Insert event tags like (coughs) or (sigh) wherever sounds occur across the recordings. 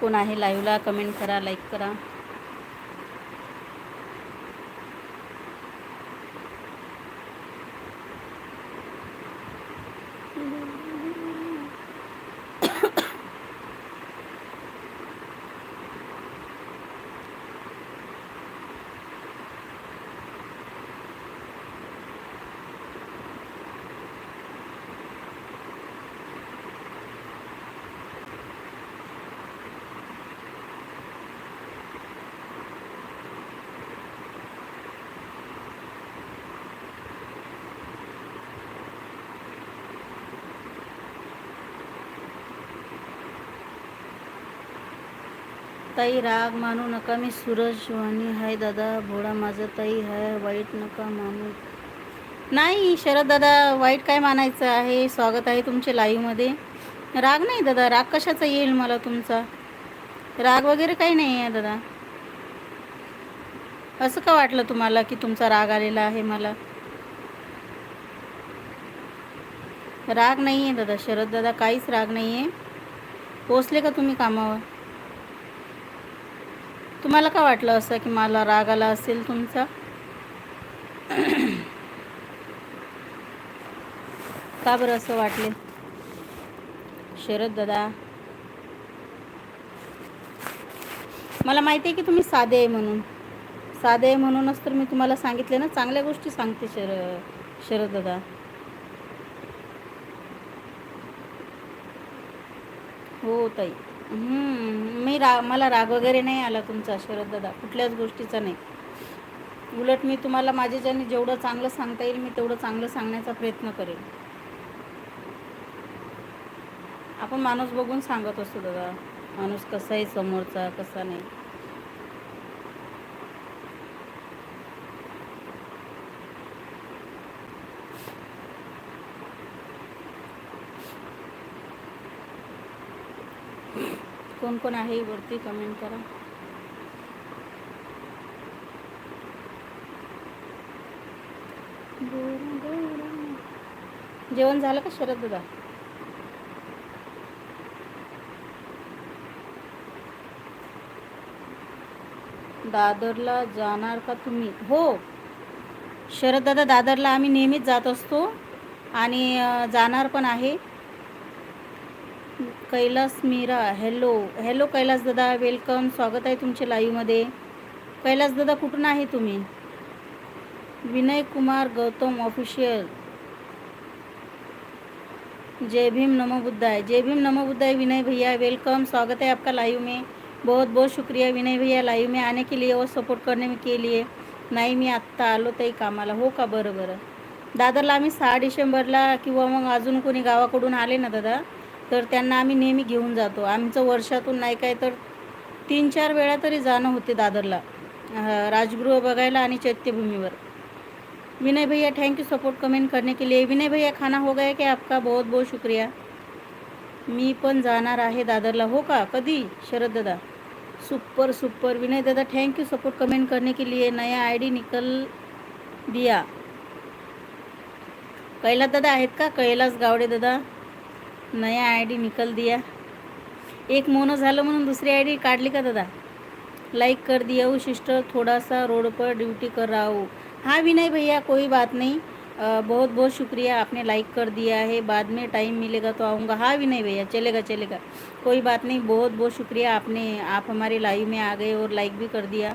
कोण आहे लाईव्हला कमेंट करा लाईक करा. ताई राग मानू नका मी सूरज वाणी हाय दादा भोळा माझा ताई हाय वाईट नका मानू. नाही शरद दादा वाईट काय मानायचं आहे? स्वागत आहे तुमचे लाईव्हमध्ये राग नाही दादा राग कशाचा येईल मला तुमचा? राग वगैरे काही नाही आहे दादा. असं का वाटलं तुम्हाला की तुमचा राग आलेला आहे मला? राग नाही आहे दादा शरद दादा काहीच राग नाही आहे. पोचले का तुम्ही कामावर? तुम्हाला का वाटलं असं की मला राग आला असेल तुमचा? का बरं असं वाटले? शरद दादा. मला माहिती आहे की तुम्ही साधे आहे म्हणून. साधे आहे म्हणूनच तर मी तुम्हाला सांगितले ना चांगल्या गोष्टी सांगते शर शरद दादा. हो ताई. मी रा मला राग वगैरे नाही आला तुमचा शरद दादा. कुठल्याच गोष्टीचा नाही. उलट मी तुम्हाला माझ्याच्याने जेवढं चांगलं सांगता येईल मी तेवढं चांगलं सांगण्याचा प्रयत्न करेन. आपण माणूस बघून सांगत असतो दादा. माणूस कसा आहे समोरचा कसा नाही. कोण कोण आहे वरती कमेंट करा. जेवण झालं का शरद दादा? दादरला जाणार का तुम्ही? हो. शरद दादा दादरला आम्ही नेहमीच जात असतो आणि जाणार पण आहे. कैलास मीरा हॅलो हॅलो कैलास दादा वेलकम स्वागत आहे तुमचे लाईव्हमध्ये कैलास दादा कुठून आहे तुम्ही? विनय कुमार गौतम ऑफिशियल जय भीम नमो बुद्धाय. जय भीम नमो बुद्धाय विनय भैया वेलकम स्वागत है आपका लाइव में. बहुत बहुत शुक्रिया विनय भैया लाइव में आने के लिए और सपोर्ट करने मी के लिए. नाही मी आत्ता आलो ताई कामाला. हो का? बरं बरं. दादरला आम्ही सहा डिसेंबरला किंवा मग अजून कोणी गावाकडून आले ना दादा? तर त्यांना आम्ही नेहमी घेऊन जातो. आमचं वर्षातून नाही काय तर तीन चार वेळा तरी जाणं होते दादरला. राजगृह बघायला आणि चैत्यभूमीवर. विनय भैया थैंक यू सपोर्ट कमेंट करने के लिए. विनय भैया खाना हो गया की आपका? बहुत बहुत शुक्रिया. मी पण जाणार आहे दादरला. हो का? कधी? शरद दादा. Super super. विनय दादा थैंक यू सपोर्ट कमेंट करने के लिए नया आईडी निकल दिया. कैलास दादा आहेत का? कैलास गावडे दादा. नया आय डी निकल दिया. एक मोनो झालं म्हणून दुसरी आय डी काढली का दादा? लाइक कर दिया हूँ सिस्टर थोड़ा सा रोड पर ड्यूटी कर रहा हो. हूँ. हाँ विनय भैया कोई बात नहीं. बहुत बहुत शुक्रिया आपने लाइक कर दिया है. बाद में टाइम मिलेगा तो आऊँगा. हाँ विनय भैया चलेगा चलेगा. कोई बात नहीं बहुत बहुत शुक्रिया आपने आप हमारे लाइव में आ गए और लाइक भी कर दिया.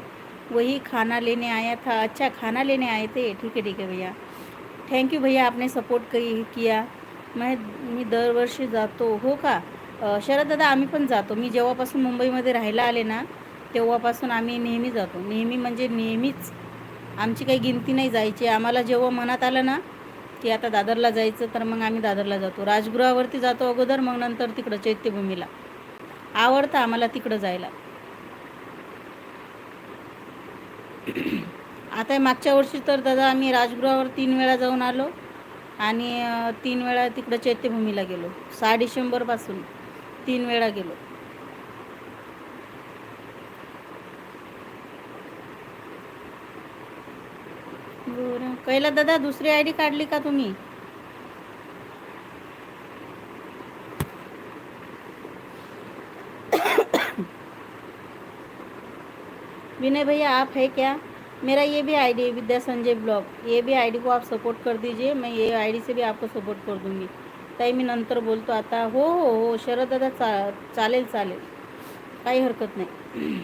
वही खाना लेने आया था. अच्छा खाना लेने आए थे. ठीक है ठीक है भैया. थँक्यू भैया आपने सपोर्ट किया. मैं मी दरवर्षी जातो. हो का? शरद दादा आम्ही पण जातो. मी जेव्हापासून मुंबईमध्ये राहायला आले ना तेव्हापासून आम्ही नेहमी जातो. नेहमी म्हणजे नेहमीच. आमची काही गिनती नाही जायची. आम्हाला जेव्हा मनात आलं ना की आता दादरला जायचं तर मग आम्ही दादरला जातो. राजगृहावरती जातो अगोदर मग नंतर तिकडं चैत्यभूमीला. आवडतं आम्हाला तिकडं जायला. आता मागच्या वर्षी तर दादा आम्ही राजगृहावर तीन वेळा जाऊन आलो. आणि तीन वेळा तिकडं चैत्यभूमीला गेलो. सहा डिसेंबरपासून तीन वेळा गेलो. बरं. कैला दादा दुसरी आय डी काढली का तुम्ही? (coughs) विनय भैया आप है क्या? मेरा ये भी आईडी है विद्या संजय ब्लॉग ये भी आईडी को आप सपोर्ट कर दीजिए मैं ये आईडी से भी आपको सपोर्ट कर दूंगी। ताई मी नंतर बोलतो आता हो हो हो शरद दादा चा चालेल चालेल काही हरकत नाही.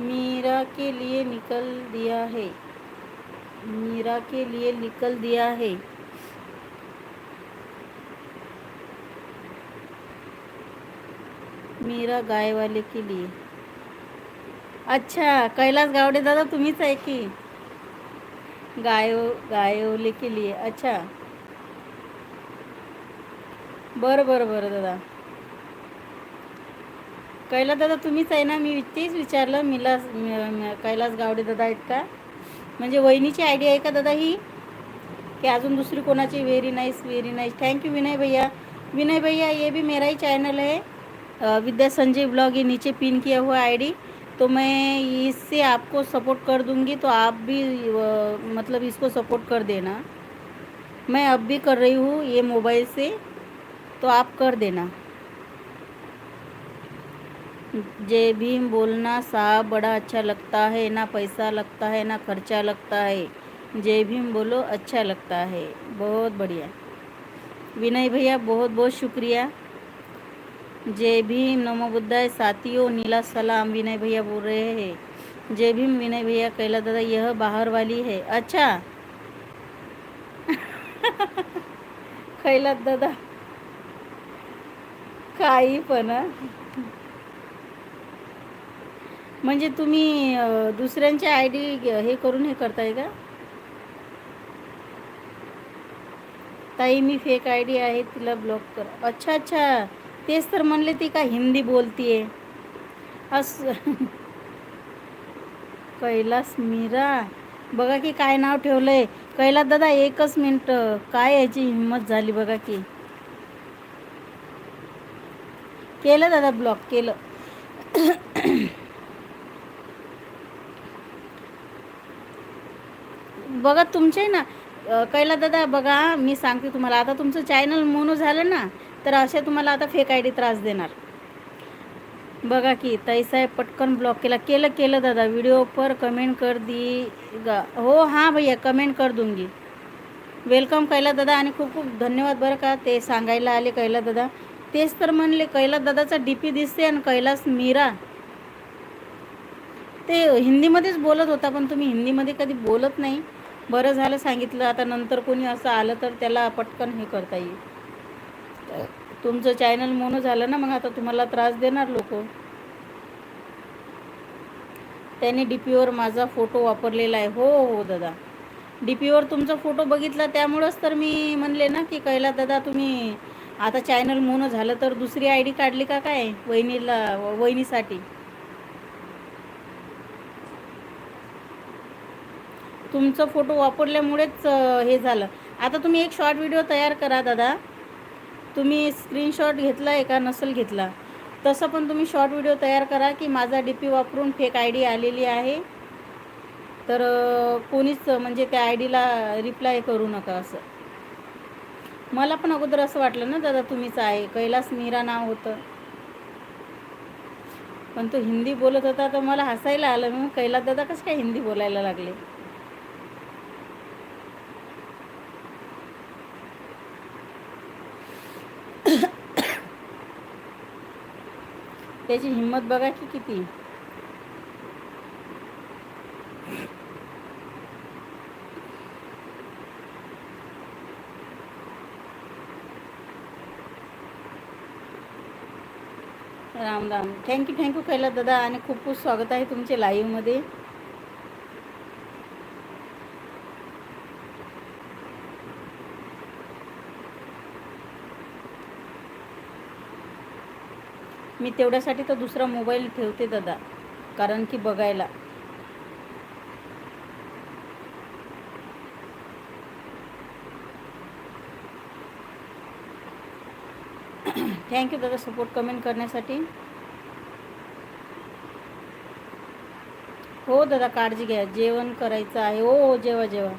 मीरा के लिए निकल दिया है। मीरा के लिए निकल दिया है। मीरा गाय वाले के लिए। अच्छा कैलास गावडे दादा तुम्हीच आहे की? गायव गायवले के लिए अच्छा। बरं बरं बरं दादा। कैलास दादा तुम्हीच आहे ना? मी तेच विचारलं मिलास कैलास गावडे दादा आहेत का? म्हणजे वहिनीची आयडिया आहे का दादा ही? की अजून दुसरी कोणाची very nice very nice thank you Vinay भैया. विनय भैया, ये भी मेरा ही चैनल है. विद्या संजय ब्लॉग ये नीचे पिन किया हुआ आईडी तो मैं इससे आपको सपोर्ट कर दूँगी तो आप भी मतलब इसको सपोर्ट कर देना। मैं अब भी कर रही हूँ ये मोबाइल से तो आप कर देना। जय भीम बोलना, साहब बड़ा अच्छा लगता है, ना पैसा लगता है, ना खर्चा लगता है। जय भीम बोलो अच्छा लगता है। बहुत बढ़िया। विनय भैया, बहुत बहुत शुक्रिया। जय भीम, नमो बुद्धाय, साथियों, नीला सलाम, विनय भैया बोल रहे हैं। जय भीम, विनय भैया कैला दादा, यह बाहर वाली है। अच्छा। (laughs) कैलात दादा पण हं. म्हणजे तुम्ही दुसऱ्यांची आय डी हे करून हे करताय का? ताई मी फेक आय डी आहे तिला ब्लॉक कर. अच्छा अच्छा. तेच तर म्हणले ती का हिंदी बोलतीये. अस (laughs) कैलास मीरा. बघा की काय नाव ठेवलंय. कैलास दादा एकच मिनिट. काय याची हिंमत झाली बघा की. केलं दादा ब्लॉक केलं. बघा तुमचे ना कैला दादा बघा मी सांगते तुम्हाला. आता तुमचं चॅनल मोनो झालं ना तर असे तुम्हाला आता फेक आय डी त्रास देणार. बघा की ताईसाहेब पटकन ब्लॉक केला. केलं केलं दादा. व्हिडिओ पर कमेंट कर दी. गा हो हां भैया कमेंट कर दूंगी. वेलकम कैला दादा आणि खूप खूप धन्यवाद बरं का ते सांगायला आले कैला दादा. तेच तर म्हणले कैलास दादाचा डी पी दिसते आणि कैलास मीरा. ते हिंदीमध्येच बोलत होता पण तुम्ही हिंदीमध्ये कधी बोलत नाही. बरं झालं सांगितलं आता नंतर कोणी असं आलं तर त्याला पटकन हे करता येईल. तुमचं चॅनल मोनो झालं ना मग आता तुम्हाला त्रास देणार लोक. त्याने डी पीवर माझा फोटो वापरलेला आहे. हो हो, हो दादा. डी पीवर तुमचा फोटो बघितला त्यामुळंच तर मी म्हणले ना की कैला दादा तुम्ही आता चॅनल मोनो झालं तर दुसरी आय डी काढली का काय? वहिनीला वहिनीसाठी. तुमचं फोटो वापरल्यामुळेच हे झालं. आता तुम्ही एक शॉर्ट व्हिडिओ तयार करा दादा. तुम्ही स्क्रीनशॉट घेतला आहे का नसेल घेतला. तसं पण तुम्ही शॉर्ट व्हिडिओ तयार करा की माझा डी पी वापरून फेक आय डी आलेली आहे. तर कोणीच म्हणजे त्या आय डीला रिप्लाय करू नका असं. मला पण अगोदर असं वाटलं ना दादा तुम्हीच आहे. कैलास मीरा नाव होतं. पण तो हिंदी बोलत होता तर मला हसायला आलं. मग कैलास दादा कसं काय हिंदी बोलायला लागले? त्याची हिंमत बघा की किती. Ram Ram. Thank you thank you Kailas दादा. आणि खूप खूप स्वागत आहे तुमचे लाईव्हमध्ये मी तेवढ्यासाठी तर दुसरा मोबाईल ठेवते दादा कारण की बघायला. (clears throat) थँक्यू दादा सपोर्ट कमेंट करण्यासाठी. हो दादा काळजी घ्या. जेवण करायचं आहे. हो हो जेवा जेवा.